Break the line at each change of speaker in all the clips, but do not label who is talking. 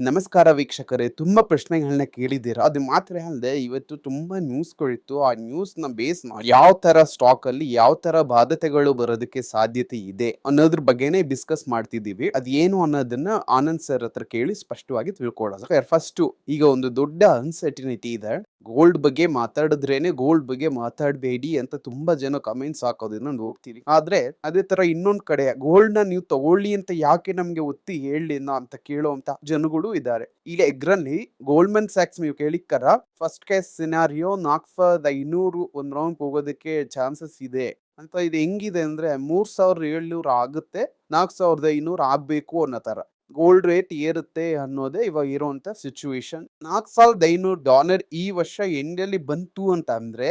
ನಮಸ್ಕಾರ ವೀಕ್ಷಕರೇ, ತುಂಬಾ ಪ್ರಶ್ನೆಗಳನ್ನ ಕೇಳಿದ್ದೀರಾ? ಅದು ಮಾತ್ರ ಅಲ್ಲದೆ ಇವತ್ತು ತುಂಬಾ ನ್ಯೂಸ್ಗಳಿತ್ತು ಆ ನ್ಯೂಸ್ನ ಬೇಸ್ ಮಾಡಿ ಯಾವ ತರ ಸ್ಟಾಕ್ ಅಲ್ಲಿ ಯಾವ ತರ ಬಾಧ್ಯತೆಗಳು ಬರೋದಕ್ಕೆ ಸಾಧ್ಯತೆ ಇದೆ ಅನ್ನೋದ್ರ ಬಗ್ಗೆನೇ ಡಿಸ್ಕಸ್ ಮಾಡ್ತಿದ್ದೀವಿ. ಅದೇನು ಅನ್ನೋದನ್ನ ಆನಂದ್ ಸರ್ ಹತ್ರ ಕೇಳಿ ಸ್ಪಷ್ಟವಾಗಿ ತಿಳ್ಕೊಳ್ಳೋಣ. ಫಸ್ಟ್ ಈಗ ಒಂದು ದೊಡ್ಡ ಅನ್ಸರ್ಟಿನಿಟಿ ಇದೆ. ಗೋಲ್ಡ್ ಬಗ್ಗೆ ಮಾತಾಡಿದ್ರೇನೆ ಗೋಲ್ಡ್ ಬಗ್ಗೆ ಮಾತಾಡಬೇಡಿ ಅಂತ ತುಂಬಾ ಜನ ಕಮೆಂಟ್ಸ್ ಹಾಕೋದನ್ನ ನೋಡ್ತೀವಿ ಆದ್ರೆ ಅದೇ ತರ ಇನ್ನೊಂದ್ ಕಡೆ ಗೋಲ್ಡ್ನ ನೀವು ತಗೊಳ್ಳಿ ಅಂತ ಯಾಕೆ ನಮ್ಗೆ ಒತ್ತಿ ಹೇಳಲಿಲ್ಲ ಅಂತ ಕೇಳುವಂತ ಜನಗಳು ಇದ್ದಾರೆ. ಈಗ ಎಗ್ರಲ್ಲಿ ಗೋಲ್ಡ್ಮನ್ ಸ್ಯಾಕ್ಸ್ ನೀವು ಕೇಳಿಕ್ಕರ. ಫಸ್ಟ್ ಕೇಸ್ ಸಿನಾರಿಯೋ ನಾಲ್ಕು ಸಾವಿರದ ಐನೂರು ಒಂದ್ ರೌಂಡ್ ಹೋಗೋದಕ್ಕೆ ಚಾನ್ಸಸ್ ಇದೆ. ಅಂತ ಇದು ಹೆಂಗಿದೆ ಅಂದ್ರೆ ಮೂರ್ ಸಾವಿರದ ಏಳ್ನೂರು ಆಗುತ್ತೆ ನಾಲ್ಕು ಸಾವಿರದ ಐನೂರು ಆಗ್ಬೇಕು ಅನ್ನೋ ತರ ಗೋಲ್ಡ್ ರೇಟ್ ಏರುತ್ತೆ ಅನ್ನೋದೇ ಇವಾಗ ಇರುವಂತ ಸಿಚುವೇಶನ್ ನಾಲ್ಕು ಸಾವಿರದ ಐನೂರು ಡಾಲರ್ ಈ ವರ್ಷ ಎಂಡಲ್ಲಿ ಬಂತು ಅಂತ ಅಂದ್ರೆ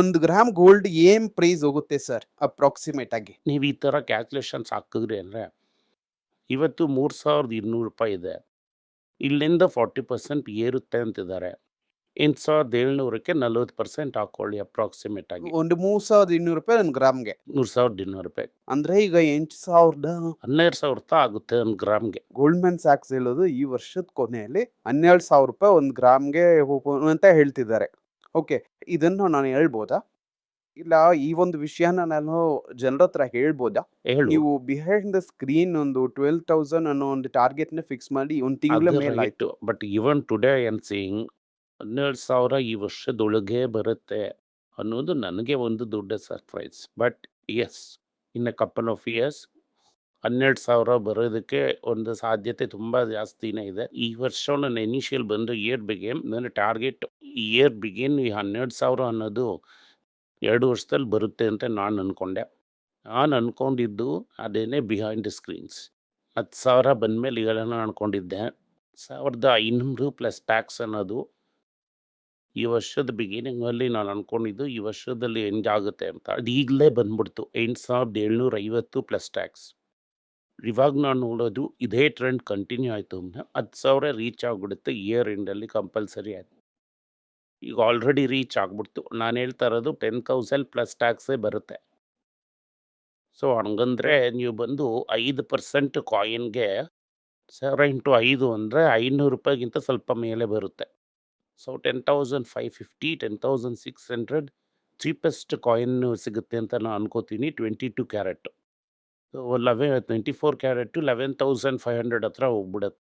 ಒಂದು ಗ್ರಾಮ್ ಗೋಲ್ಡ್ ಏನ್ ಪ್ರೈಸ್ ಹೋಗುತ್ತೆ ಸರ್ ಅಪ್ರಾಕ್ಸಿಮೇಟ್ ಆಗಿ?
ನೀವು ಈ ಥರ ಕ್ಯಾಲ್ಕುಲೇಷನ್ಸ್ ಹಾಕಿದ್ರಿ ಅಂದರೆ, ಇವತ್ತು ಮೂರು ಸಾವಿರದ ಇನ್ನೂರು ರೂಪಾಯಿ ಇದೆ. ಇಲ್ಲಿಂದ ಫಾರ್ಟಿ ಪರ್ಸೆಂಟ್ ಏರುತ್ತೆ ಅಂತಿದ್ದಾರೆ. ಎಂಟು ಸಾವಿರದ ಏಳ್ನೂರಕ್ಕೆ ನಲ್ವತ್ತು ಪರ್ಸೆಂಟ್ ಹಾಕೊಳ್ಳಿ ಅಪ್ರಾಕ್ಸಿಮೇಟ್ ಆಗಿ.
ಒಂದು ಮೂರು ಸಾವಿರದ ಇನ್ನೂರು ರೂಪಾಯಿ ಒಂದು ಗ್ರಾಮ್ಗೆ.
ಮೂರು ಸಾವಿರದ ಇನ್ನೂರು ರೂಪಾಯಿ.
ಅಂದ್ರೆ ಈಗ ಎಂಟು ಸಾವಿರದ
ಹನ್ನೆರಡು ಸಾವಿರ ರೂಪಾಯಿ ಆಗುತ್ತೆ ಒಂದು ಗ್ರಾಮ್ಗೆ.
ಗೋಲ್ಡ್ಮನ್ ಸ್ಯಾಕ್ಸ್ ಹೇಳೋದು ಈ ವರ್ಷದ ಕೊನೆಯಲ್ಲಿ ಹನ್ನೆರಡು ಸಾವಿರ ರೂಪಾಯಿ ಒಂದು ಗ್ರಾಮ್ಗೆ ಹೋಗು- ಅಂತ ಹೇಳ್ತಿದ್ದಾರೆ. ಓಕೆ ಇದನ್ನು ನಾನು ಹೇಳ್ಬೋದಾ? ಇಲ್ಲ ಈ ಒಂದು ವಿಷಯನ ನಾನು ಜನರ ಹತ್ರ ಹೇಳ್ಬೋದಾ?
ಹೇಳು.
ನೀವು ಬಿಹೈಂಡ್ ದ ಸ್ಕ್ರೀನ್ ಒಂದು ಟ್ವೆಲ್ ತೌಸಂಡ್ ಅನ್ನೋ ಒಂದು ಟಾರ್ಗೆಟ್ನ ಫಿಕ್ಸ್ ಮಾಡಿ ಒಂದು ತಿಂಗಳ ಮೇಲೆ ಆಯ್ತು.
But even today I seeing ಹನ್ನೆರಡು ಸಾವಿರ ಈ ವರ್ಷದೊಳಗೆ ಬರುತ್ತೆ ಅನ್ನೋದು ನನಗೆ ಒಂದು ದೊಡ್ಡ surprise but as in a couple of years ಹನ್ನೆರಡು ಸಾವಿರ ಬರೋದಕ್ಕೆ ಒಂದು ಸಾಧ್ಯತೆ ತುಂಬ ಜಾಸ್ತಿನೇ ಇದೆ. ಈ ವರ್ಷ ನನ್ನ ಇನಿಷಿಯಲ್ ಬಂದು ಇಯರ್ ಬಿಗೇನ್ ನನ್ನ ಟಾರ್ಗೆಟ್ ಇಯರ್ ಬಿಗೇನ್ ಈ ಹನ್ನೆರಡು ಸಾವಿರ ಅನ್ನೋದು ಎರಡು ವರ್ಷದಲ್ಲಿ ಬರುತ್ತೆ ಅಂತ ನಾನು ಅಂದ್ಕೊಂಡೆ ನಾನು ಅಂದ್ಕೊಂಡಿದ್ದು ಅದೇನೇ ಬಿಹೈಂಡ್ ದ ಸ್ಕ್ರೀನ್ಸ್ ಹತ್ತು ಸಾವಿರ ಬಂದಮೇಲೆ ಈಗೆಲ್ಲ ಅಂದ್ಕೊಂಡಿದ್ದೆ ಸಾವಿರದ ಐನೂರು ಪ್ಲಸ್ ಟ್ಯಾಕ್ಸ್ ಅನ್ನೋದು ಈ ವರ್ಷದ ಬಿಗಿನಿಂಗಲ್ಲಿ ನಾನು ಅಂದ್ಕೊಂಡಿದ್ದು ಈ ವರ್ಷದಲ್ಲಿ ಹೆಂಗೆ ಆಗುತ್ತೆ ಅಂತ. ಅದು ಈಗಲೇ ಬಂದ್ಬಿಡ್ತು. ಎಂಟು ಸಾವಿರದ ಏಳ್ನೂರ ಐವತ್ತು ಪ್ಲಸ್ ಟ್ಯಾಕ್ಸ್ ಇವಾಗ ನಾನು ನೋಡೋದು ಇದೇ ಟ್ರೆಂಡ್ ಕಂಟಿನ್ಯೂ ಆಯಿತು. ಹತ್ತು ಸಾವಿರ ರೀಚ್ ಆಗಿಬಿಡುತ್ತೆ. ಇಯರ್ ಎಂಡಲ್ಲಿ ಕಂಪಲ್ಸರಿ ಆಯಿತು. ಈಗ ಆಲ್ರೆಡಿ ರೀಚ್ ಆಗಿಬಿಡ್ತು. ನಾನು ಹೇಳ್ತಾ ಇರೋದು ಟೆನ್ ತೌಸಂಡ್ ಪ್ಲಸ್ ಟ್ಯಾಕ್ಸೇ ಬರುತ್ತೆ. ಸೊ ಹಂಗಂದ್ರೆ ನೀವು ಬಂದು ಐದು ಪರ್ಸೆಂಟ್ ಕಾಯಿನ್ಗೆ ಸೆವೆನ್ ಇಂಟು ಐದು ಅಂದರೆ ಐನೂರು ರೂಪಾಯಿಗಿಂತ ಸ್ವಲ್ಪ ಮೇಲೆ ಬರುತ್ತೆ. So ten thousand five fifty ten thousand six hundred cheapest coin ಸಿಗುತ್ತೆ ಅಂತ ನಾನು ಅನ್ಕೋತೀನಿ twenty two carat so eleven twenty four carat eleven thousand five hundred ಹತ್ರ ಹೋಗ್ಬಿಡುತ್ತೆ.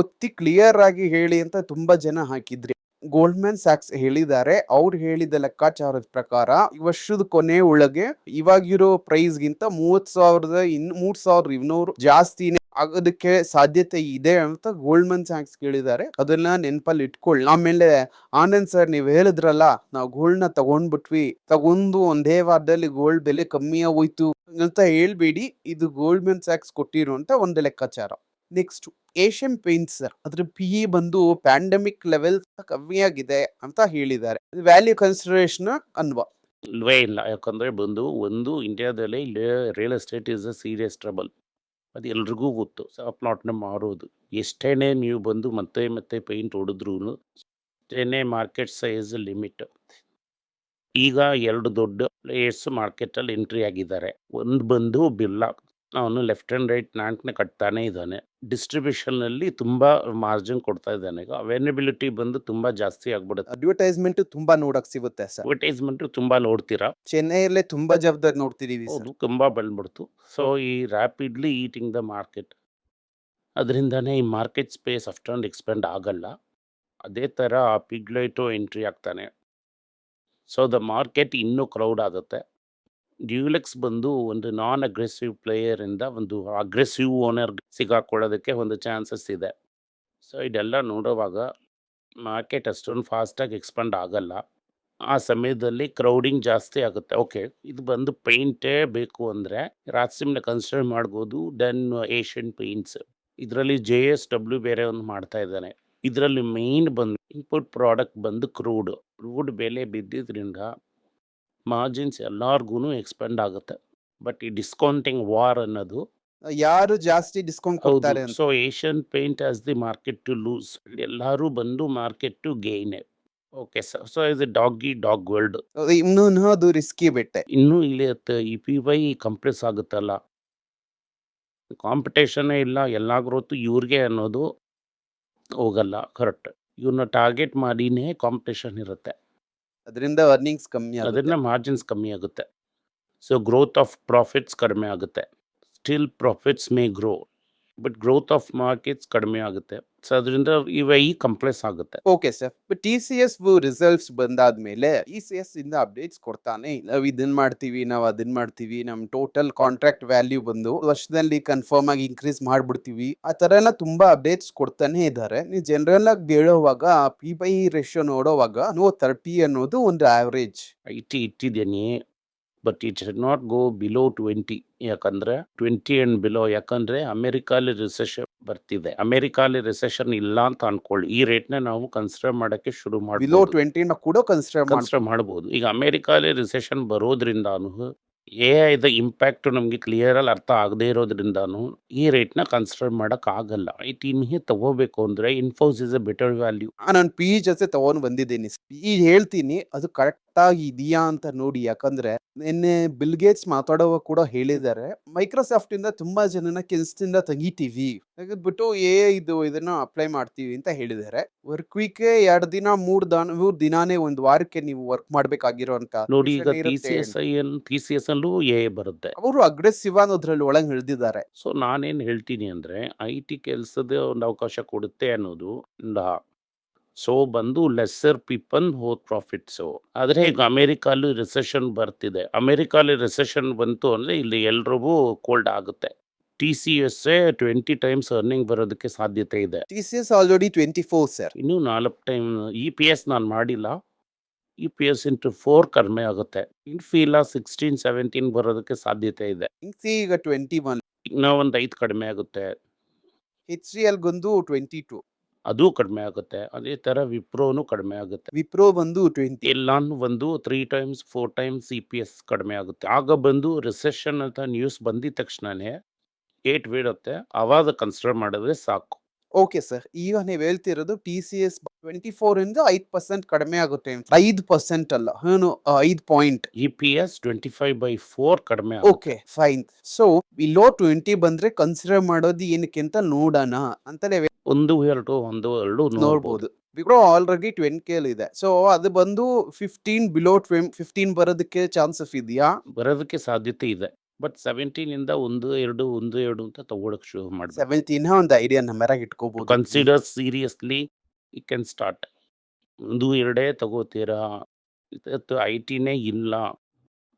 ಒತ್ತಿ ಕ್ಲಿಯರ್ ಆಗಿ ಹೇಳಿ ಅಂತ ತುಂಬಾ ಜನ ಹಾಕಿದ್ರಿ. ಗೋಲ್ಡ್ಮನ್ ಸ್ಯಾಕ್ಸ್ ಹೇಳಿದ್ದಾರೆ. ಅವ್ರು ಹೇಳಿದ ಲೆಕ್ಕಾಚಾರದ ಪ್ರಕಾರ, ಈ ವರ್ಷದ ಕೊನೆ ಒಳಗೆ ಇವಾಗಿರೋ ಪ್ರೈಸ್ ಗಿಂತ ಮೂವತ್ ಸಾವಿರದ ಇನ್ ಮೂರ್ ಸಾವಿರದ ಇನ್ನೂರು ಜಾಸ್ತಿನೇ ಆಗೋದಕ್ಕೆ ಸಾಧ್ಯತೆ ಇದೆ ಅಂತ ಗೋಲ್ಡ್ಮನ್ ಸ್ಯಾಕ್ಸ್ ಕೇಳಿದ್ದಾರೆ. ಅದನ್ನ ನೆನಪಲ್ಲಿ ಇಟ್ಕೊಳ್ಳಿ. ಆಮೇಲೆ ಆನಂದ್ ಸರ್ ನೀವು ಹೇಳಿದ್ರಲ್ಲ, ನಾವು ಗೋಲ್ಡ್ನ ತಗೊಂಡ್ಬಿಟ್ವಿ. ತಗೊಂಡು ಒಂದೇ ವಾರದಲ್ಲಿ ಗೋಲ್ಡ್ ಬೆಲೆ ಕಮ್ಮಿ ಆಗೋಯ್ತು ಅಂತ ಹೇಳ್ಬೇಡಿ. ಇದು ಗೋಲ್ಡ್ಮನ್ ಸ್ಯಾಕ್ಸ್ ಕೊಟ್ಟಿರುವಂತ ಒಂದು ಲೆಕ್ಕಾಚಾರ. ನೆಕ್ಸ್ಟ್ ಏಷ್ಯನ್ ಪೇಂಟ್ಸ್, ಅದ್ರ ಪಿ ಇ ಬಂದು ಪ್ಯಾಂಡಮಿಕ್ ಲೆವೆಲ್ ಕಮ್ಮಿ ಆಗಿದೆ ಅಂತ ಹೇಳಿದ್ದಾರೆ. ವ್ಯಾಲ್ಯೂ ಕನ್ಸಿಡರೇಷನ್ ಅನ್ವ?
ಇಲ್ವೇ ಇಲ್ಲ, ಯಾಕಂದ್ರೆ ಬಂದು ಒಂದು ಇಂಡಿಯಾದಲ್ಲಿ real estate is a serious trouble. ಅದು ಎಲ್ರಿಗೂ ಗೊತ್ತು ಆ ಪ್ಲಾಟ್ನ ಮಾರೋದು. ಎಷ್ಟೇನೇ ನೀವು ಬಂದು ಮತ್ತೆ ಮತ್ತೆ ಪೇಂಟ್ ಹೊಡೆದ್ರೂ ಅಷ್ಟೇನೆ ಮಾರ್ಕೆಟ್ ಸೈಜ್ ಲಿಮಿಟ್. ಈಗ ಎರಡು ದೊಡ್ಡ ಪ್ಲೇಯರ್ಸ್ ಮಾರ್ಕೆಟಲ್ಲಿ ಎಂಟ್ರಿ ಆಗಿದ್ದಾರೆ. ಒಂದು ಬಂದು ಬಿರ್ಲಾ. ಅವನು ಲೆಫ್ಟ್ ಆ್ಯಂಡ್ ರೈಟ್ ನಾಲ್ಕನೇ ಕಟ್ತಾನೇ ಇದ್ದಾನೆ. ಡಿಸ್ಟ್ರಿಬ್ಯೂಷನ್ನಲ್ಲಿ ತುಂಬ ಮಾರ್ಜಿನ್ ಕೊಡ್ತಾ ಇದ್ದಾನೆ. ಈಗ ಅವೈಲಬಿಲಿಟಿ ಬಂದು ತುಂಬ ಜಾಸ್ತಿ ಆಗ್ಬಿಡುತ್ತೆ.
ಅಡ್ವರ್ಟೈಸ್ಮೆಂಟ್ ತುಂಬಾ ನೋಡಕ್ ಸಿಗುತ್ತೆ ಸರ್.
ಅಡ್ವರ್ಟೈಸ್ಮೆಂಟ್ ತುಂಬ ನೋಡ್ತೀರಾ?
ಚೆನ್ನೈಯಲ್ಲೇ ತುಂಬಾ ಜವಾಬ್ದಾರಿ ನೋಡ್ತಿದೀವಿ sir.
ಹೌದು ತುಂಬ ಬಂದ್ಬಿಡ್ತು. ಸೊ ಈ ರ್ಯಾಪಿಡ್ಲಿ ಈಟಿಂಗ್ ದ ಮಾರ್ಕೆಟ್ ಅದರಿಂದನೇ ಈ ಮಾರ್ಕೆಟ್ ಸ್ಪೇಸ್ ಅಷ್ಟೊಂದು ಎಕ್ಸ್ಪೆಂಡ್ ಆಗಲ್ಲ. ಅದೇ ಥರ ಪಿಗ್ಲೈಟು ಎಂಟ್ರಿ ಆಗ್ತಾನೆ. ಸೊ ದ ಮಾರ್ಕೆಟ್ ಇನ್ನೂ ಕ್ರೌಡ್ ಆಗುತ್ತೆ. ಡ್ಯೂಲೆಕ್ಸ್ ಬಂದು ಒಂದು ನಾನ್ ಅಗ್ರೆಸಿವ್ ಪ್ಲೇಯರಿಂದ ಒಂದು ಅಗ್ರೆಸಿವ್ ಓನರ್ ಸಿಗಾಕೊಳ್ಳೋದಕ್ಕೆ ಒಂದು ಚಾನ್ಸಸ್ ಇದೆ. ಸೊ ಇದೆಲ್ಲ ನೋಡುವಾಗ ಮಾರ್ಕೆಟ್ ಅಷ್ಟೊಂದು ಫಾಸ್ಟಾಗಿ ಎಕ್ಸ್ಪಾಂಡ್ ಆಗಲ್ಲ. ಆ ಸಮಯದಲ್ಲಿ ಕ್ರೌಡಿಂಗ್ ಜಾಸ್ತಿ ಆಗುತ್ತೆ. ಓಕೆ ಇದು ಬಂದು ಪೇಂಟೇ ಬೇಕು ಅಂದರೆ ರಾತ್ಸಿಮ್ನ ಕನ್ಸಿಡರ್ ಮಾಡ್ಬೋದು ದೆನ್ ಏಷ್ಯನ್ ಪೇಂಟ್ಸ್ ಇದರಲ್ಲಿ ಜೆ ಎಸ್ ಡಬ್ಲ್ಯೂ ಬೇರೆ ಒಂದು ಮಾಡ್ತಾ ಇದ್ದಾನೆ. ಇದರಲ್ಲಿ ಮೇಯ್ನ್ ಬಂದು ಇನ್ಪುಟ್ ಪ್ರಾಡಕ್ಟ್ ಬಂದು ಕ್ರೂಡ್ ಕ್ರೂಡ್ ಬೆಲೆ ಬಿದ್ದಿದ್ರಿಂದ ಮಾರ್ಜಿನ್ಸ್ ಎಲ್ಲಾರ್ಗು ಎಕ್ಸ್ಪೆಂಡ್ ಆಗುತ್ತೆ. ಬಟ್ ಈ ಡಿಸ್ಕೌಂಟಿಂಗ್ ವಾರ್ ಅನ್ನೋದು
ಯಾರು ಜಾಸ್ತಿ ಡಿಸ್ಕೌಂಟ್ ಕೊಡ್ತಾರೆ
so Asian Paint has the market to lose ಎಲ್ಲರೂ ಬಂದು market to gain okay sir so ಇದು ಡಾಗಿ ಡಾಗ್ ವರ್ಲ್ಡ್
ಇನ್ನೂ ಅದು ರಿಸ್ಕಿ ಬೆಟ್ಟೆ.
ಇನ್ನೂ ಇಲ್ಲಿ ಈ ಪಿ ವೈ ಕಂಪ್ರೆಸ್ ಆಗುತ್ತಲ್ಲ. ಕಾಂಪಿಟೇಷನೇ ಇಲ್ಲ. ಎಲ್ಲ ಗ್ರೋತ್ ಇವ್ರಿಗೆ ಅನ್ನೋದು ಹೋಗಲ್ಲ. ಕರೆಕ್ಟ್ ಇವನ್ನ ಟಾರ್ಗೆಟ್ ಮಾಡಿನೇ ಕಾಂಪಿಟೇಷನ್ ಇರುತ್ತೆ.
ಅದರಿಂದ ಅರ್ನಿಂಗ್ಸ್ ಕಮ್ಮಿ
ಅದರಿಂದ ಮಾರ್ಜಿನ್ಸ್ ಕಮ್ಮಿ ಆಗುತ್ತೆ. ಸೊ ಗ್ರೋತ್ ಆಫ್ ಪ್ರಾಫಿಟ್ಸ್ ಕಡಿಮೆ ಆಗುತ್ತೆ. Still profits may grow but growth of markets ಕಡಿಮೆ ಆಗುತ್ತೆ. ಸೊ ಅದರಿಂದ ಇವ ಈ ಕಂಪ್ಲೇಸ್ ಆಗುತ್ತೆ.
Okay sir but T C S results ಬಂದಾದ್ಮೇಲೆ ಇ ಸಿ ಎಸ್ ಇಂದ ಅಪ್ಡೇಟ್ಸ್ ಕೊಡ್ತಾನೆ. ನಾವ್ ಇದನ್ ಮಾಡ್ತೀವಿ ನಾವ್ ಅದನ್ ಮಾಡ್ತೀವಿ ನಮ್ ಟೋಟಲ್ ಕಾಂಟ್ರಾಕ್ಟ್ ವ್ಯಾಲ್ಯೂ ಬಂದು ವರ್ಷದಲ್ಲಿ ಕನ್ಫರ್ಮ್ ಆಗಿ ಇನ್ಕ್ರೀಸ್ ಮಾಡ್ಬಿಡ್ತೀವಿ. ಆ ತರ ಎಲ್ಲ ತುಂಬಾ ಅಪ್ಡೇಟ್ಸ್ ಕೊಡ್ತಾನೆ ಇದ್ದಾರೆ ನೀವು ಜನರಲ್ ಆಗಿ ಹೇಳೋವಾಗ ಪಿ ಬೈ ರೇಷಿಯೋ ನೋಡೋವಾಗ ನೋ ತರ್ಟಿ ಅನ್ನೋದು ಒಂದು ಆವರೇಜ್
ಐ ಟಿ ಇಟ್ಟಿದ್ದೀನಿ but it should not go below twenty ಯಾಕಂದ್ರೆ ಟ್ವೆಂಟಿ ಅಂಡ್ ಬಿಲೋ ಯಾಕಂದ್ರೆ ಅಮೆರಿಕಾಲಿ ರಿಸೆಷನ್ ಬರ್ತಿದೆ. ಅಮೆರಿಕಾಲಿ ರಿಸೆಷನ್ ಇಲ್ಲ ಅಂತ ಅನ್ಕೊಳ್ಳಿ. ಈ ರೇಟ್ನ ನಾವು ಕನ್ಸಿಡರ್ ಮಾಡಕ್ಕೆ ಶುರು
ಬಿಲೋ
ಮಾಡ್ಬೋದು
ಟ್ವೆಂಟಿನ ಕೂಡ ಕನ್ಸಿಡರ್ ಮಾಡಿ
ಕನ್ಸಿಡರ್ ಮಾಡ್ಬೋದು. ಈಗ ಅಮೆರಿಕಾಲಿ ರಿಸೆಷನ್ ಬರೋದ್ರಿಂದಾನು ಎ ಐದ ಇಂಪ್ಯಾಕ್ಟ್ ನಮಗೆ ಕ್ಲಿಯರ್ ಅಲ್ಲಿ ಅರ್ಥ ಆಗದೆ ಇರೋದ್ರಿಂದಾನು ಈ ರೇಟ್ನ ಕನ್ಸಿಡರ್ ಮಾಡಕ್ ಆಗಲ್ಲ. ಇಟ್ ಇನ್ ಹಿ ತಗೋಬೇಕು ಅಂದ್ರೆ Infosys is a better value
ನಾನು ಪಿ ಜೊತೆ ತಗೊಂಡ್ ಬಂದಿದ್ದೀನಿ. ಈ ಹೇಳ್ತೀನಿ ಅದು ಕರೆಕ್ಟ್ ಇದೆಯಾ ಅಂತ ನೋಡಿ ಯಾಕಂದ್ರೆ ನಿನ್ನೆ ಬಿಲ್ ಗೇಟ್ಸ್ ಮಾತಾಡುವ ಕೂಡ ಹೇಳಿದ್ದಾರೆ. ಮೈಕ್ರೋಸಾಫ್ಟ್ ಇಂದ ತುಂಬಾ ಜನನ ಕೆಲ್ಸದಿಂದ ತೆಗಿತೀವಿ. ತೆಗೆದ್ಬಿಟ್ಟು ಏ ಇದು ಇದನ್ನ ಅಪ್ಲೈ ಮಾಡ್ತೀವಿ ಅಂತ ಹೇಳಿದ್ದಾರೆ. ವರ್ಕ್ ವೀಕ್ ಎರಡು ದಿನ ಮೂರ್ ದಿನ ಮೂರ್ ದಿನಾನೇ ಒಂದ್ ವಾರಕ್ಕೆ ನೀವು ವರ್ಕ್ ಮಾಡ್ಬೇಕಾಗಿರೋಂತ
ನೋಡಿ ಈಗ T C S in T C S ಅಲ್ಲೂ ಎ ಬರುತ್ತೆ.
ಅವರು ಅಗ್ರೆಸಿವ್ ಅನ್ನೋದ್ರಲ್ಲಿ ಒಳಗೆ ಹಿಡಿದಿದ್ದಾರೆ
ಸೊ ನಾನೇನ್ ಹೇಳ್ತೀನಿ ಅಂದ್ರೆ ಐ ಟಿ ಕೆಲಸದ ಒಂದು ಅವಕಾಶ ಕೊಡುತ್ತೆ ಅನ್ನೋದು ಸೊ ಬಂದು ಲೆಸ್ಸರ್ ಪೀಪಲ್ ಹೋದ್ ಪ್ರಾಫಿಟ್ಸು ಆದರೆ ಈಗ ಅಮೇರಿಕಾಲು ರಿಸೆಷನ್ ಬರ್ತಿದೆ. ಅಮೇರಿಕಾಲಿ ರಿಸೆಷನ್ ಬಂತು ಅಂದರೆ ಇಲ್ಲಿ ಎಲ್ರಿಗೂ ಕೋಲ್ಡ್ ಆಗುತ್ತೆ. T C S twenty times earning ಬರೋದಕ್ಕೆ ಸಾಧ್ಯತೆ ಇದೆ.
T C S already twenty four sir
ಇನ್ನೂ ನಾಲ್ಕು ಟೈಮ್ ಇ ಪಿ ಎಸ್ ನಾನು ಮಾಡಿಲ್ಲ. E P S into four ಕಡಿಮೆ ಆಗುತ್ತೆ. ಇನ್ಫೀಲ ಸಿಕ್ಸ್ಟೀನ್ ಸೆವೆಂಟೀನ್ ಬರೋದಕ್ಕೆ ಸಾಧ್ಯತೆ ಇದೆ.
ಈಗ ಟ್ವೆಂಟಿ ಒನ್
ಇನ್ನೂ ಒಂದು ಐದು ಕಡಿಮೆ ಆಗುತ್ತೆ.
ಎಚ್ ಸಿ ಎಲ್ಗೊಂದು ಟ್ವೆಂಟಿ ಟೂ
ಅದು ಕಡಿಮೆ ಆಗುತ್ತೆ ಅದೇ ಥರ ವಿಪ್ರೋನು ಕಡಿಮೆ ಆಗುತ್ತೆ.
ವಿಪ್ರೋ ಬಂದು ಟ್ವೆಂಟಿ.
ಎಲ್ಲಾನು ಒಂದು three times four times C P S ಕಡಿಮೆ ಆಗುತ್ತೆ. ಆಗ ಬಂದು ರಿಸೆಷನ್ ಅಂತ ನ್ಯೂಸ್ ಬಂದಿದ ತಕ್ಷಣನೇ ಏಟ್ ಬೀಳುತ್ತೆ. ಅವಾಗ ಕನ್ಸಿಡರ್ ಮಾಡಿದ್ರೆ ಸಾಕು.
ಓಕೆ ಸರ್ ಈಗ ನೀವು ಹೇಳ್ತಿರೋದು T C S twenty four ಇಂದ ಐದ್ ಪರ್ಸೆಂಟ್ ಕಡಿಮೆ ಆಗುತ್ತೆ ಐದು ಪರ್ಸೆಂಟ್ ಅಲ್ಲ ಏನು ಐದು point.
E P S twenty five by four ಕಡಿಮೆ
okay fine. So below twenty ಬಂದ್ರೆ ಕನ್ಸಿಡರ್ ಮಾಡೋದು ಏನಕ್ಕೆ ಅಂತ ನೋಡೋಣ ಅಂತಲೇ
ಒಂದು ಎರಡು ಒಂದು ಎರಡು ನೋಡ್ಬೋದು.
ಬಿಕಾಸ್ ಆಲ್ರೆಡಿ ಟ್ವೆನ್ ಕೇಲ್ ಇದೆ. ಸೊ ಅದು ಬಂದು ಫಿಫ್ಟೀನ್ ಬಿಲೋ ಟ್ವೆನ್ ಫಿಫ್ಟೀನ್ ಬರೋದಕ್ಕೆ ಚಾನ್ಸಸ್ ಇದೆಯಾ?
ಬರೋದಕ್ಕೆ ಸಾಧ್ಯತೆ ಇದೆ. ಬಟ್ ಸೆವೆಂಟೀನ್ ಇಂದ ಒಂದು ಎರಡು ಒಂದು ಎರಡು ಅಂತ ತಗೊಳಕ್ ಶುರು ಮಾಡಿ
ಸೆವೆಂಟೀನ್ ಒಂದು ಐಡಿಯಾ ನಂಬರಾಗಿ ಇಟ್ಕೋಬಹುದು
consider seriously you can start ಒಂದು ಎರಡೇ ತಗೋತೀರಾ? ಐ ಟಿನೇ ಇಲ್ಲ.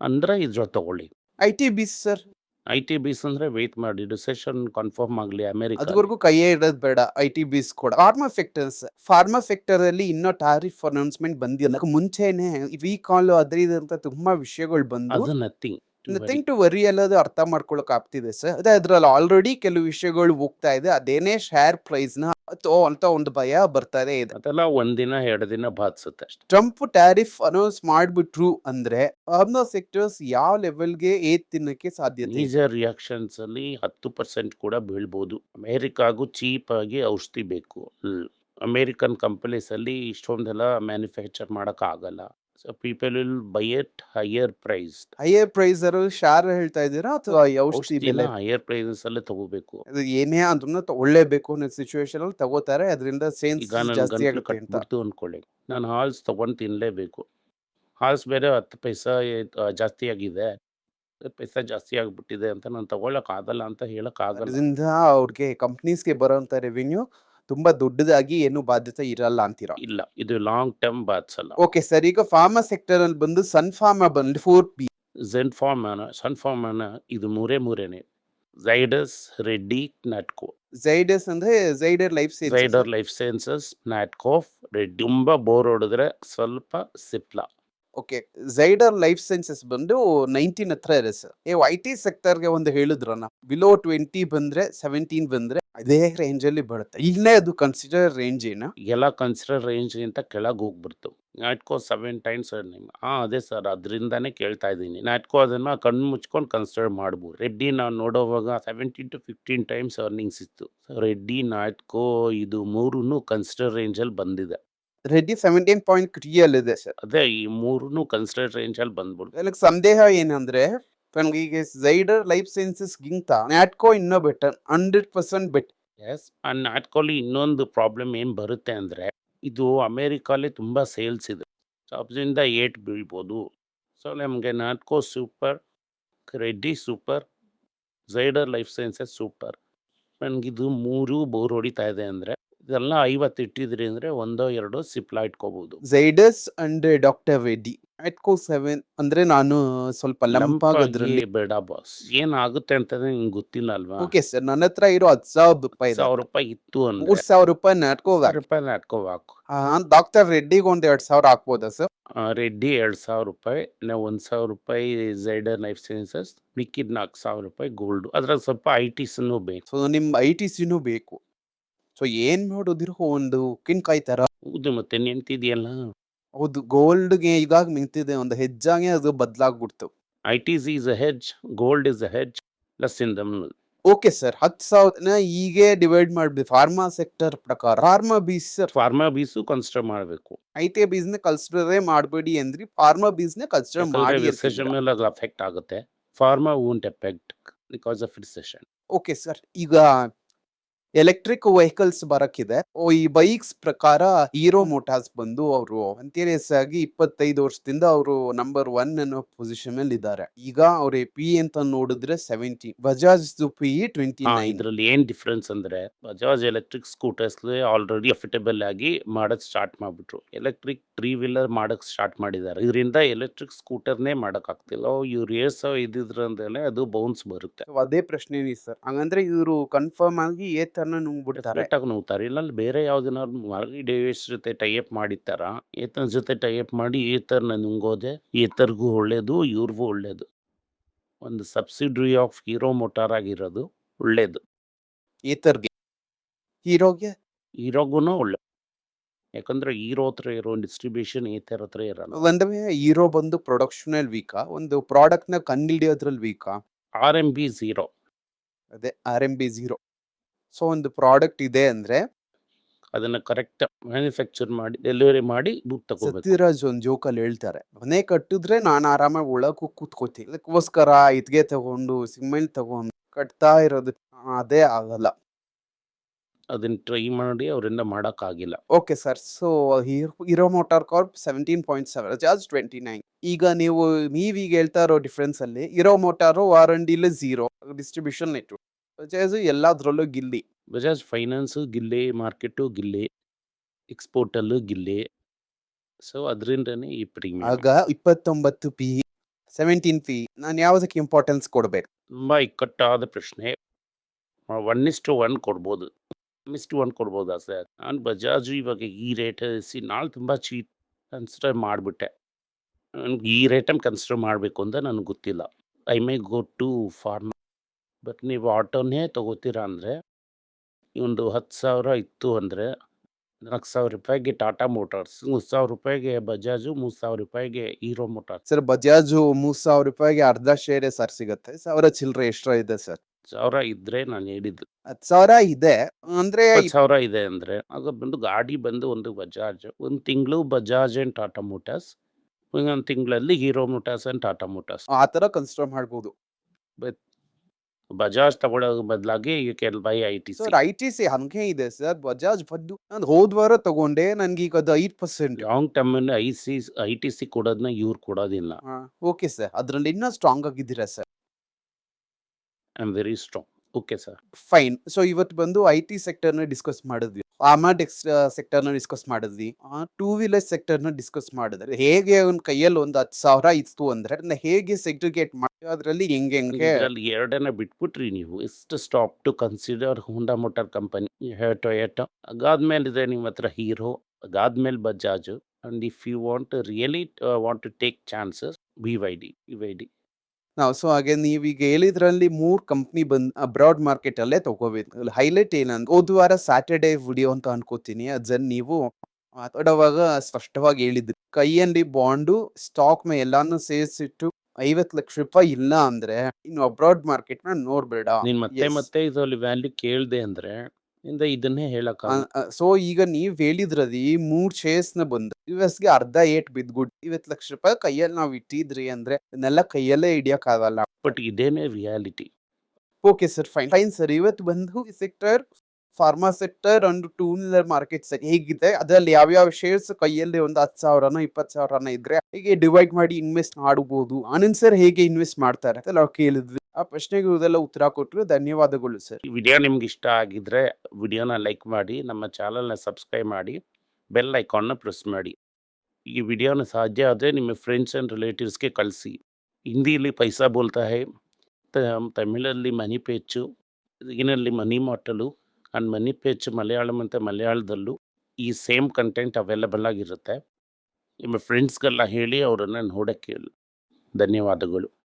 ಅಂದ್ರೆ ಇದ್ರ ತಗೊಳ್ಳಿ.
I T B sir
I T ಬಿಸ್ ಅಂದ್ರೆ ವೆಯ್ಟ್ ಮಾಡಿ ಡಿಸೆಷನ್ ಕನ್ಫರ್ಮ್ ಆಗಲಿ ಅಮೆರಿಕ
ಅದುವರೆಗೂ ಕೈಯೇ ಇಡೋದು ಬೇಡ ಐ ಟಿ ಬಿಸ್ ಕೂಡ. ಫಾರ್ಮಾ ಸೆಕ್ಟರ್ಸ್ ಫಾರ್ಮಾ ಸೆಕ್ಟರ್ ಅಲ್ಲಿ ಇನ್ನೂ ಟಾರಿಫ್ ಅನೌನ್ಸ್ಮೆಂಟ್ ಬಂದಿಲ್ಲ. ಮುಂಚೆನೆ ಮುಂಚೆನೆ ವೀಕಾಲ್ ಅದ್ರ ಅಂತ ತುಂಬಾ ವಿಷಯಗಳು ಬಂದು
ಅದು ನಥಿಂಗ್
ನಥಿಂಗ್ ಟು ವರಿ ಅನ್ನೋದು ಅರ್ಥ ಮಾಡ್ಕೊಳಕ್ ಆಗ್ತಿದೆ ಸರ್. ಅದೇ ಅದ್ರಲ್ಲಿ ಆಲ್ರೆಡಿ ಕೆಲವು ವಿಷಯಗಳು ಹೋಗ್ತಾ ಇದೆ. ಅದೇನೇ ಶೇರ್ ಪ್ರೈಸ್ನ ಅಂತ ಒಂದು ಭಯ ಬರ್ತಾ ಇದೆ.
ಅದೆಲ್ಲ ಒಂದಿನ ಎರಡು ದಿನ ಬಾಧಿಸುತ್ತೆ
ಟ್ರಂಪ್ ಟ್ಯಾರಿಫ್ ಅನೌನ್ಸ್ ಮಾಡ್ಬಿಟ್ರು ಅಂದ್ರೆ ಅರ್ನೋ ಸೆಕ್ಟರ್ಸ್ ಯಾವ ಲೆವೆಲ್ಗೆ ಏತ್ ತಿನ್ನಕ್ಕೆ ಸಾಧ್ಯತೆ ಇದೆ?
ಮೇಜರ್ ರಿಯಾಕ್ಷನ್ಸ್ ಅಲ್ಲಿ ಹತ್ತು ಪರ್ಸೆಂಟ್ ಕೂಡ ಬೀಳ್ಬೋದು. ಅಮೆರಿಕಾಗೂ ಚೀಪ್ ಆಗಿ ಔಷಧಿ ಬೇಕು. ಅಮೇರಿಕನ್ ಕಂಪನೀಸ್ ಅಲ್ಲಿ ಇಷ್ಟೊಂದೆಲ್ಲ ಮ್ಯಾನುಫ್ಯಾಕ್ಚರ್ ಮಾಡಕ್ ಆಗಲ್ಲ. So people will buy at higher price
higher price Shah ಹೇಳ್ತಾ ಇದ್ದೀರಾ ಅಥವಾ ಔಷಧಿ ಬೆಲೆ?
ಹೈಯರ್ ಪ್ರೈಸಸ್ ಅಲ್ಲೇ ತಗೋಬೇಕು.
ಅದು ಏನೇ ಅಂದ್ರೂ ತಗೊಳ್ಳೇಬೇಕು ಅನ್ನೋ ಸಿಚುವೇಶನ್ ಅಲ್ಲಿ ತಗೋತಾರೆ. ಅದರಿಂದ ಸೇನ್ಸ್ ಜಾಸ್ತಿ ಆಗುತ್ತೆ ಅಂತ.
ಅನ್ಕೊಳ್ಳಿ. ನಾನು ಹಾಲ್ಸ್ ತಗೊಂಡು ತಿನ್ನಲೇಬೇಕು ಹಾಲ್ಸ್ ಬೇರೆ ಹತ್ತು ಪೈಸಾ ಜಾಸ್ತಿ ಆಗಿದೆ. ಪೈಸಾ ಜಾಸ್ತಿ ಆಗ್ಬಿಟ್ಟಿದೆ ಅಂತ ನಾನು ತಗೊಳಕ್ ಆಗಲ್ಲ ಅಂತ ಹೇಳಕ್ ಆಗಲ್ಲ.
ಅವ್ರಿಗೆ ಕಂಪ್ನೀಸ್ಗೆ ಬರೋಂಥ ರೆವಿನ್ಯೂ ತುಂಬಾ ದೊಡ್ಡದಾಗಿ ಏನು ಬಾಧ್ಯತೆ ಇರಲ್ಲ ಅಂತೀರಾ?
ಇಲ್ಲ ಇದು ಲಾಂಗ್ ಟರ್ಮ್ ಬಾತ್ಸಲ್ಲ
ಓಕೆ ಸರ್ ಈಗ ಫಾರ್ಮಾ ಸೆಕ್ಟರ್ ಅಲ್ಲಿ ಬಂದು ಸನ್ ಫಾರ್ಮಾ ಬಂದು ಫೋರ್ ಪಿ
ಝೆನ್ ಫಾರ್ಮ್ ಸನ್ ಫಾರ್ಮ್ ಇದು ಮೂರೇ ಮೂರೇನೆ. ಝೈಡಸ್ ರೆಡ್ಡಿ ನಾಟ್ಕೋ
ಝೈಡಸ್ ಅಂದ್ರೆ Zydus life sales
Zydus life sciences ನಾಟ್ಕೋಫ್ Reddy ತುಂಬಾ ಬೋರ್ ಹೊಡೆದ್ರೆ ಸ್ವಲ್ಪ Cipla
okay Zydus life sciences ಬಂದು ನೈನ್ಟೀನ್ ಹತ್ರ ಇದೆ ಸರ್ ಏ ಐ ಟಿ ಸೆಕ್ಟರ್ಗೆ ಒಂದು ಹೇಳಿದ್ರನ್ನ ಬಿಲೋ ಟ್ವೆಂಟಿ ಬಂದ್ರೆ ಸೆವೆಂಟೀನ್ ಬಂದ್ರೆ ಅದೇ ರೇಂಜ್ ಅಲ್ಲಿ ಬರುತ್ತೆ. ಇಲ್ಲೇ ಅದು ಕನ್ಸಿಡರ್ ರೇಂಜ್ ಏನ?
ಎಲ್ಲ ಕನ್ಸಿಡರ್ ರೇಂಜ್ ಅಂತ ಕೆಳಗೆ ಹೋಗ್ಬಿಡ್ತು. ನಾಟ್ಕೋ ಸೆವೆನ್ ಟೈಮ್ಸ್ ಅರ್ನಿಂಗ್ ಹಾ, ಅದೇ ಸರ್ ಅದರಿಂದಾನೇ ಕೇಳ್ತಾ ಇದ್ದೀನಿ. ನಾಟ್ಕೋ ಅದನ್ನ ಕಣ್ಣು ಮುಚ್ಕೊಂಡು ಕನ್ಸಿಡರ್ ಮಾಡ್ಬೋದು ರೆಡ್ಡಿ ನಾನು ನೋಡೋವಾಗ seventeen to fifteen times earnings ಇತ್ತು. ರೆಡ್ಡಿ ನಾಟ್ಕೋ ಇದು ಮೂರೂ ಕನ್ಸಿಡರ್ ರೇಂಜಲ್ಲಿ ಬಂದಿದೆ.
ರೆಡ್ಡಿ ಸೆವೆಂಟೀನ್ ಪಾಯಿಂಟ್ ಅಲ್ಲಿ ಇದೆ ಸರ್.
ಅದೇ ಈ ಮೂರೂ ಕನ್ಸಿಡರ್ ರೇಂಜಲ್ಲಿ ಬಂದ್ಬಿಡ್ತು.
ನನಗೆ ಸಂದೇಹ ಏನಂದ್ರೆ ನನಗೆ ಈಗ ಝೈಡರ್ ಲೈಫ್ ಸೈನ್ಸಸ್ ಗಿಂತ ನ್ಯಾಟ್ಕೋ ಇನ್ನೂ ಬೆಟರ್ ಹಂಡ್ರೆಡ್ ಪರ್ಸೆಂಟ್ ಬೆಟ್
ಎಸ್ ಆ ನಾಟ್ಕೋಲಿ ಇನ್ನೊಂದು ಪ್ರಾಬ್ಲಮ್ ಏನು ಬರುತ್ತೆ ಅಂದರೆ ಇದು ಅಮೇರಿಕಾಲಿ ತುಂಬ ಸೇಲ್ಸ್ ಇದೆ. ಜಾಬ್ಸಿಂದ ಏಟ್ ಬೀಳ್ಬೋದು. ಸೊ ನಮಗೆ Natco super Reddy super Zydus life sciences super ನನಗಿದು ಮೂರು ಬೋರ್ ಹೊಡಿತಾ ಇದೆ ಅಂದರೆ ಇದೆಲ್ಲ ಐವತ್ತು ಇಟ್ಟಿದ್ರಿ ಅಂದರೆ ಒಂದೋ ಎರಡೋ ಸಿಪ್ಲಾ ಇಟ್ಕೋಬಹುದು
Zydus and doctor Reddy Natco seven ಅಂದ್ರೆ ನಾನು ಸ್ವಲ್ಪ ಲಂಪಾಗೋದ್ರಲ್ಲಿ
ಲಂಪಾಗಿ ಬೇಡ ಬಾಸ್ ಏನಾಗುತ್ತೆ ಅಂತಲೇ ನಿಂಗೆ ಗೊತ್ತಿಲ್ಲ ಅಲ್ವಾ?
ಓಕೆ ಸರ್ ನನ್ನ ಹತ್ರ ಇರೋ ಹತ್ತು ಸಾವಿರ ರೂಪಾಯಿ
ಸಾವಿರ ರೂಪಾಯಿ ಇತ್ತು ಅಂದ್ರೆ.
ಮೂರ್ ಸಾವಿರ ರೂಪಾಯಿ ನಾಟ್ಕೋ
ರೂಪಾಯಿ ನಾಟ್ಕೋ ಹಾಕು
ಡಾಕ್ಟರ್ ರೆಡ್ಡಿಗೆ ಒಂದು ಎರಡು ಸಾವಿರ ಹಾಕ್ಬೋದಾ ಸರ್
ರೆಡ್ಡಿ ಎರಡು ಸಾವಿರ ರೂಪಾಯಿ ನಾವು ಒಂದು ಸಾವಿರ ರೂಪಾಯಿ ಝೈಡರ್ ಲೈಫ್ ಸೈನ್ಸಸ್ ಮಿಕ್ಕಿದ ನಾಲ್ಕು ಸಾವಿರ ರೂಪಾಯಿ ಗೋಲ್ಡ್ ಅದ್ರಾಗ ಸ್ವಲ್ಪ ಐ ಟಿಸನ್ನು ಬೇಕು.
ಸೊ ನಿಮ್ಮ ಐ ಟಿ ಸಿನೂ ಬೇಕು. ಸೊ ಏನ್ ನೋಡಿದ್ರು ಒಂದು ಉಪ್ಪಿನಕಾಯಿ ತರ.
ಹೌದು ಮತ್ತೆ ನಿಂತಿದೆಯಲ್ಲ
ಹೌದು ಗೋಲ್ಡ್ಗೆ ಈಗಾಗ ನಿಂತಿದೆ ಒಂದು ಹೆಜ್ಜಾಗೆ ಅದು ಬದಲಾಗ್ಬಿಡ್ತು.
I T C is a hedge gold is a hedge plus in dum
okay sir ಹತ್ತು ಸಾವಿರನ ಹೀಗೆ ಡಿವೈಡ್ ಮಾಡ್ಬೇಕು ಫಾರ್ಮಾ ಸೆಕ್ಟರ್ ಪ್ರಕಾರ. ಫಾರ್ಮಾ ಬೀಸ್ ಸರ್
ಫಾರ್ಮಾ ಬೀಸ್ ಕನ್ಸಿಡರ್ ಮಾಡಬೇಕು.
ಐ ಟಿ ಬೀಸ್ನ ಕನ್ಸಿಡರೇ ಮಾಡಬೇಡಿ ಅಂದ್ರಿ. ಫಾರ್ಮಾ ಬೀಸ್ನ ಕನ್ಸಿಡರ್ ಮಾಡಿ
ರಿಸೆಷನ್ ಮೇಲೆ ಅದು ಅಫೆಕ್ಟ್ ಆಗುತ್ತೆ. Pharma won't effect because of recession
okay sir ಈಗ ಎಲೆಕ್ಟ್ರಿಕ್ ವೆಹಿಕಲ್ಸ್ ಬರಕ್ಕಿದೆ. ಓ ಈ ಬೈಕ್ಸ್ ಪ್ರಕಾರ ಹೀರೋ ಮೋಟಾರ್ಸ್ ಬಂದು ಅವರು ಕಂಟಿನ್ಯೂಸ್ ಆಗಿ ಇಪ್ಪತ್ತೈದು ವರ್ಷದಿಂದ ಅವರು ನಂಬರ್ ಒನ್ ಅನ್ನೋ ಪೊಸಿಷನ್ ಅಲ್ಲಿ ಇದ್ದಾರೆ ಈಗ ಅವ್ರ ಪಿ ಅಂತ ನೋಡಿದ್ರೆ ಸೆವೆಂಟಿ ಬಜಾಜ್ ಪಿ ಟ್ವೆಂಟಿ
ಇದ್ರಲ್ಲಿ ಏನ್ ಡಿಫ್ರೆನ್ಸ್ ಅಂದ್ರೆ ಬಜಾಜ್ ಎಲೆಕ್ಟ್ರಿಕ್ ಸ್ಕೂಟರ್ಸ್ ಆಲ್ರೆಡಿ ಅಫಿಟೇಬಲ್ ಆಗಿ ಮಾಡಕ್ ಸ್ಟಾರ್ಟ್ ಮಾಡ್ಬಿಟ್ರು. ಎಲೆಕ್ಟ್ರಿಕ್ ತ್ರೀ ವೀಲರ್ ಮಾಡಕ್ ಸ್ಟಾರ್ಟ್ ಮಾಡಿದ್ದಾರೆ. ಇದರಿಂದ ಎಲೆಕ್ಟ್ರಿಕ್ ಸ್ಕೂಟರ್ನೇ ಮಾಡಕ್ ಆಗ್ತಿಲ್ಲ. ಇವ್ರು ಏಳ್ ಸಾವಿರ ಇದ್ದಿದ್ರಂದ್ರೆ ಅದು ಬೌನ್ಸ್ ಬರುತ್ತೆ.
ಅದೇ ಪ್ರಶ್ನೆ ಸರ್. ಹಂಗಂದ್ರೆ ಇವರು ಕನ್ಫರ್ಮ್ ಆಗಿ ಏ ತರನ ನುಂಗ್ಬಿಡ್ತಾರೆ.
ಡೆಫಿನೆಟ್ ಆಗಿ ನೋಡ್ತಾರೆ ಇಲ್ಲ ಬೇರೆ ಯಾವ್ದನ್ನಾದ್ರು ಮಾರ್ಗಿ ಡೇವಿಸ್ ಜೊತೆ ಟೈಅಪ್ ಮಾಡಿತ್ತಾರ ಏತನ ಜೊತೆ ಟೈಅಪ್ ಮಾಡಿ ಏತರ್ನ ನುಂಗೋದೆ ಏತರ್ಗೂ ಒಳ್ಳೇದು ಇವ್ರಿಗೂ ಒಳ್ಳೇದು. ಒಂದು ಸಬ್ಸಿಡ್ರಿ ಆಫ್ ಹೀರೋ ಮೋಟಾರ್ ಆಗಿರೋದು ಒಳ್ಳೇದು.
ಈತರ್ಗೆ ಹೀರೋಗೆ?
ಹೀರೋಗೂ ಒಳ್ಳೆ. ಯಾಕಂದ್ರೆ ಹೀರೋ ಹತ್ರ ಇರೋ ಡಿಸ್ಟ್ರಿಬ್ಯೂಷನ್ ಏತರ್ ಹತ್ರ ಇರಲ್ಲ.
ಅಂದ್ರೆ ಹೀರೋ ಬಂದು ಪ್ರೊಡಕ್ಷನ್ ಅಲ್ಲಿ ವೀಕಾ ಒಂದು ಪ್ರಾಡಕ್ಟ್ನ ಕಂಡಿಡಿಯೋದ್ರಲ್ಲಿ ವೀಕಾ
ಆರ್ ಎಂ ಬಿ ಝೀರೋ
ಅದೇ R M B zero so ಒಂದು ಪ್ರಾಡಕ್ಟ್ ಇದೆ ಅಂದ್ರೆ
ಅದನ್ನ ಕರೆಕ್ಟ್ ಮ್ಯಾನುಫ್ಯಾಕ್ಚರ್ ಮಾಡಿ ಡೆಲಿವರಿ ಮಾಡಿ ದುಡ್ಡು ತಗೋಬೇಕು.
ಸತ್ಯರಾಜ್ ಒಂದು ಜೋಕಲ್ಲಿ ಹೇಳ್ತಾರೆ ಮನೆ ಕಟ್ಟಿದ್ರೆ ನಾನು ಆರಾಮಾಗಿ ಒಳಗೂ ಕೂತ್ಕೋತೀನಿ. ಅದಕ್ಕೋಸ್ಕರ ಇದ್ಗೆ ತಗೊಂಡು ಸಿಮೆಂಟ್ ತಗೊಂಡು ಕಟ್ತಾ ಇರೋದು ಅದೇ ಆಗಲ್ಲ.
ಅದನ್ನ ಟ್ರೈ ಮಾಡಿ ಅವರಿಂದ ಮಾಡೋಕ್ಕಾಗಿಲ್ಲ.
Okay sir so Hero MotoCorp seventeen point seven ಜಾಸ್ ಟ್ವೆಂಟಿ ನೈನ್. ಈಗ ನೀವು ನೀವೀಗ ಹೇಳ್ತಾ ಇರೋ ಡಿಫ್ರೆನ್ಸ್ ಅಲ್ಲಿ ಇರೋ ಮೋಟಾರು ಡಿಲ್ ಝೀರೋ ಡಿಸ್ಟ್ರಿಬ್ಯೂಷನ್ ನೆಟ್ವರ್ಕ್ ಬಜಾಜ್ ಎಲ್ಲದರಲ್ಲೂ ಗಿಲ್ಲಿ.
ಬಜಾಜ್ ಫೈನಾನ್ಸು ಗಿಲ್ಲಿ ಮಾರ್ಕೆಟು ಗಿಲ್ಲಿ ಎಕ್ಸ್ಪೋರ್ಟಲ್ಲೂ ಗಿಲ್ಲಿ. ಸೊ ಅದರಿಂದನೇ ಈ ಪ್ರೀಮಿಯಂ
ಆಗ ಇಪ್ಪತ್ತೊಂಬತ್ತು ಪಿ ಸೆವೆಂಟೀನ್ ಪಿ ನಾನು ಯಾವುದಕ್ಕೆ ಇಂಪಾರ್ಟೆನ್ಸ್ ಕೊಡಬೇಕು?
ತುಂಬ ಇಕ್ಕಟ್ಟಾದ ಪ್ರಶ್ನೆ. ಒನ್ ಇಸ್ಟು ಒನ್ ಕೊಡ್ಬೋದು. ಒನ್ ಇಸ್ಟು ಒನ್ ಕೊಡ್ಬೋದಾ ಸರ್? ನಾನು ಬಜಾಜು ಇವಾಗ ಈ ರೇಟ್ ಸಿ ನಾಳೆ ತುಂಬ ಚೀಪ್ ಕನ್ಸಿಡರ್ ಮಾಡಿಬಿಟ್ಟೆ. ನನಗೆ ಈ ರೇಟನ್ನು ಕನ್ಸಿಡರ್ ಮಾಡಬೇಕು ಅಂತ ನನಗೆ ಗೊತ್ತಿಲ್ಲ. I may go to pharm but ನೀವು ಆಟೋನೇ ತೊಗೋತೀರಾ ಅಂದರೆ ಒಂದು ಹತ್ತು ಸಾವಿರ ಇತ್ತು ಅಂದರೆ ನಾಲ್ಕು ಸಾವಿರ ರೂಪಾಯಿಗೆ ಟಾಟಾ ಮೋಟಾರ್ಸ್ ಮೂರು ಸಾವಿರ ರೂಪಾಯಿಗೆ ಬಜಾಜು ಮೂರು ಸಾವಿರ ರೂಪಾಯಿಗೆ ಹೀರೋ ಮೋಟಾರ್ಸ್.
ಸರ್ ಬಜಾಜು ಮೂರು ಸಾವಿರ ರೂಪಾಯಿಗೆ ಅರ್ಧ ಶೇರೆ ಸರ್ ಸಿಗುತ್ತೆ. ಸಾವಿರ ಚಿಲ್ಲರೆ ಎಷ್ಟರ ಇದೆ ಸರ್.
ಸಾವಿರ ಇದ್ರೆ ನಾನು ಹೇಳಿದ್ದು.
ಹತ್ತು ಸಾವಿರ ಇದೆ. ಅಂದರೆ
ಇಪ್ಪತ್ತು ಸಾವಿರ ಇದೆ ಅಂದರೆ ಆಗ ಬಂದು ಗಾಡಿ ಬಂದು ಒಂದು ಬಜಾಜ್ ಒಂದು ತಿಂಗಳು ಬಜಾಜ್ ಆ್ಯಂಡ್ ಟಾಟಾ ಮೋಟಾರ್ಸ್ ಇನ್ನೊಂದು ತಿಂಗಳಲ್ಲಿ Hero motors and Tata motors.
ಆ ಥರ ಕನ್ಸಿಡರ್ ಮಾಡ್ಬೋದು.
ಬಜಾಜ್ ತಗೊಳ್ಳೋ ಬದಲಾಗಿ you can buy I T
sir I T C ಹಂಗೆ ಇದೆ ಸರ್. ಬಜಾಜ್ ಬದ್ದು ನಾನು ಹೋದ್ ವಾರ ತಗೊಂಡೆ. ನನ್ಗೆ ಈಗ ಅದು ಐದು percent.
Long ಟರ್ಮಲ್ಲಿ I C I T C ಕೊಡೋದನ್ನ ಇವ್ರು ಕೊಡೋದಿಲ್ಲ.
Okay sir. ಅದರಲ್ಲಿ ಇನ್ನೂ ಸ್ಟ್ರಾಂಗ್ ಆಗಿದ್ದೀರಾ sir?
I am very strong. Okay sir.
Fine. So ಇವತ್ತು ಬಂದು ಐ ಟಿ ಸೆಕ್ಟರ್ನ ಡಿಸ್ಕಸ್ ಮಾಡಿದ್ವಿ. ಫಾರ್ಮಾ ಡೆಕ್ಸ್ ಸೆಕ್ಟರ್ನ ಡಿಸ್ಕಸ್ ಮಾಡಿದ್ವಿ. ಟೂ ವೀಲರ್ ಸೆಕ್ಟರ್ನ ಡಿಸ್ಕಸ್ ಮಾಡಿದ್ರೆ ಹೇಗೆ ಅವ್ನ ಕೈಯಲ್ಲಿ ಒಂದು ಹತ್ತು ಸಾವಿರ ಇತ್ತು ಅಂದ್ರೆ ಅದನ್ನ ಹೇಗೆ ಸೆಗ್ರಿಗೇಟ್ ಮಾಡಿ ಅದರಲ್ಲಿ ಹೆಂಗೆ ಹೆಂಗೆ
ಅಲ್ಲಿ ಎರಡನ್ನ ಬಿಟ್ಬಿಟ್ರಿ ನೀವು. ಎಷ್ಟು stop to consider Honda motor company Toyota ಅದಾದ್ಮೇಲೆ ಇದೆ ನಿಮ್ಮ ಹತ್ರ ಹೀರೋ ಅದಾದ್ಮೇಲೆ Bajaj and if you want really want to take chances B Y D B Y D
ನಾವು ಸೊ ಹಾಗೆ ನೀವೀಗ ಹೇಳಿದ್ರಲ್ಲಿ ಮೂರ್ ಕಂಪ್ನಿ ಬಂದ್ ಅಬ್ರಾಡ್ ಮಾರ್ಕೆಟ್ ಅಲ್ಲೇ ತಗೋಬೇಕು. ಹೈಲೈಟ್ ಏನಂದ್ರೆ ಹೋದ ವಾರ ಸ್ಯಾಟರ್ಡೇ ವಿಡಿಯೋ ಅಂತ ಅನ್ಕೋತೀನಿ. ಅದನ್ನ ನೀವು ಮಾತಾಡುವಾಗ ಸ್ಪಷ್ಟವಾಗಿ ಹೇಳಿದ್ರಿ. ಕೈಯಲ್ಲಿ ಬಾಂಡು ಸ್ಟಾಕ್ ಮೇ ಎಲ್ಲಾನು ಸೇರಿಸಿಟ್ಟು ಐವತ್ ಲಕ್ಷ ರೂಪಾಯಿ ಇಲ್ಲ ಅಂದ್ರೆ ಇನ್ನು ಅಬ್ರಾಡ್ ಮಾರ್ಕೆಟ್ನ ನೋಡ್ಬೇಡ.
ನೀನ್ ಮತ್ತೆ. ಮತ್ತೆ ಇದರಲ್ಲಿ ವ್ಯಾಲ್ಯೂ ಕೇಳ್ದೆ ಅಂದ್ರೆ ಇಂದ ಇದನ್ನೇ ಹೇಳಕ್
ಸೊ ಈಗ ನೀವ್ ಹೇಳಿದ್ರದಿ ಮೂರ್ ಶೇರ್ಸ್ನ ಬಂದು ಯು ಎಸ್ಗೆ ಅರ್ಧ ಏಟ್ ಬಿದ್ಗುಡ್ ಇವತ್ ಲಕ್ಷ ರೂಪಾಯಿ ಕೈಯಲ್ಲಿ ನಾವ್ ಇಟ್ಟಿದ್ರಿ ಅಂದ್ರೆ ಇದನ್ನೆಲ್ಲ ಕೈಯಲ್ಲೇ ಹಿಡಿಯಕ್ ಆಗಲ್ಲ.
ಬಟ್ ಇದೇನೆ reality.
Okay sir fine. Fine sir ಇವತ್ತು ಬಂದು sector pharma sector and two wheeler market sir ಹೇಗಿದೆ? ಅದರಲ್ಲಿ ಯಾವ್ಯಾವ ಶೇರ್ಸ್ ಕೈಯಲ್ಲಿ ಒಂದು ಹತ್ತು ಸಾವಿರನ ಇಪ್ಪತ್ತು ಸಾವಿರನ ಇದ್ರೆ ಹೇಗೆ ಡಿವೈಡ್ ಮಾಡಿ ಇನ್ವೆಸ್ಟ್ ಮಾಡಬಹುದು ಆನಂದ್ ಸರ್ ಹೇಗೆ ಇನ್ವೆಸ್ಟ್ ಮಾಡ್ತಾರೆ? ಅಂತ ನಾವು ಕೇಳಿದ್ವಿ. ಆ ಪ್ರಶ್ನೆಗೆ ಇದೆಲ್ಲ ಉತ್ತರ ಕೊಟ್ಟರು ಧನ್ಯವಾದಗಳು ಸರ್.
ಈ ವಿಡಿಯೋ ನಿಮ್ಗೆ ಇಷ್ಟ ಆಗಿದ್ರೆ ವಿಡಿಯೋನ ಲೈಕ್ ಮಾಡಿ, ನಮ್ಮ ಚಾನಲ್ನ ಸಬ್ಸ್ಕ್ರೈಬ್ ಮಾಡಿ, ಬೆಲ್ ಐಕಾನ್ನ ಪ್ರೆಸ್ ಮಾಡಿ. ಈ ವಿಡಿಯೋನ ಸಾಧ್ಯ ಆದರೆ ನಿಮ್ಮ ಫ್ರೆಂಡ್ಸ್ ಆ್ಯಂಡ್ ರಿಲೇಟಿವ್ಸ್ಗೆ ಕಳಿಸಿ. ಹಿಂದಿಯಲ್ಲಿ ಪೈಸಾ ಬೋಲ್ತಾ ಹೇ ತಮಿಳಲ್ಲಿ ಮನಿ ಪೇಚು ಇನ್ನಲ್ಲಿ ಮನಿ ಮಾಟಲು ಆ್ಯಂಡ್ ಮನಿ ಪೇಚು ಮಲಯಾಳಂ ಮತ್ತು ಮಲಯಾಳದಲ್ಲೂ ಈ ಸೇಮ್ ಕಂಟೆಂಟ್ ಅವೈಲಬಲ್ ಆಗಿರುತ್ತೆ. ನಿಮ್ಮ ಫ್ರೆಂಡ್ಸ್ಗೆಲ್ಲ ಹೇಳಿ ಅವರನ್ನು ನೋಡೋಕ್ಕೆ ಧನ್ಯವಾದಗಳು.